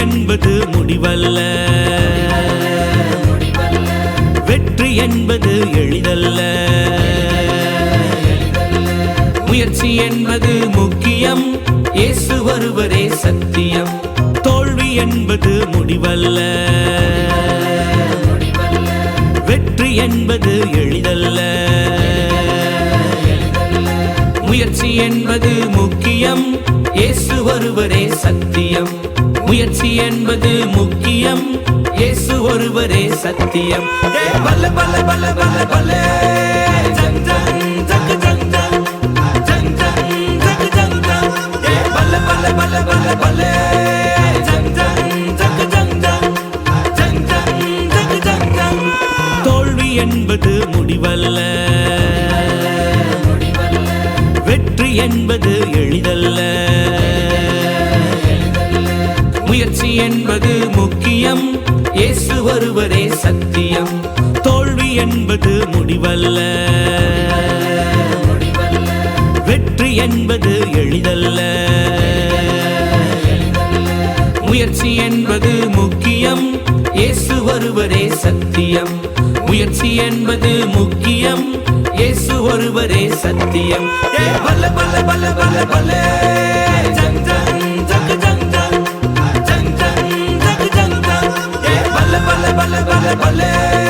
என்பது முடிவல்ல. வெற்றி என்பது எளிதல்ல. முயற்சி என்பது முக்கியம். இயேசு வருவரே சத்தியம். தோல்வி என்பது முடிவல்ல. வெற்றி என்பது எளிதல்ல. முயற்சி என்பது முக்கியம். இயேசு வருவரே சத்தியம். முயற்சி என்பது முக்கியம். இயேசு ஒருவரே சத்தியம். பல்ல பல்ல பல்ல பல்ல பல்ல. ஜங் ஜங் ஜக் ஜங் ஜங். ஜங் ஜங் ஜக் ஜங் ஜங். ஏ பல்ல பல்ல பல்ல பல்ல பல்ல. ஜங் ஜங் ஜக் ஜங் ஜங். ஜங் ஜங் ஜக் ஜங் ஜங். தோல்வி என்பது முடிவல்ல. வெற்றி என்பது எளிதல்ல. முயற்சி என்பது முக்கியம். இயேசு ஒருவரே சத்தியம். தோல்வி என்பது முடிவல்ல. வெற்றி என்பது எளிதல்ல. முயற்சி என்பது முக்கியம். இயேசு வருவரே சத்தியம். முயற்சி என்பது முக்கியம். இயேசு ஒருவரே சத்தியம். பல்ல பல்ல பல்ல பல்ல பல்ல. ஜங் ஜங் ஜக்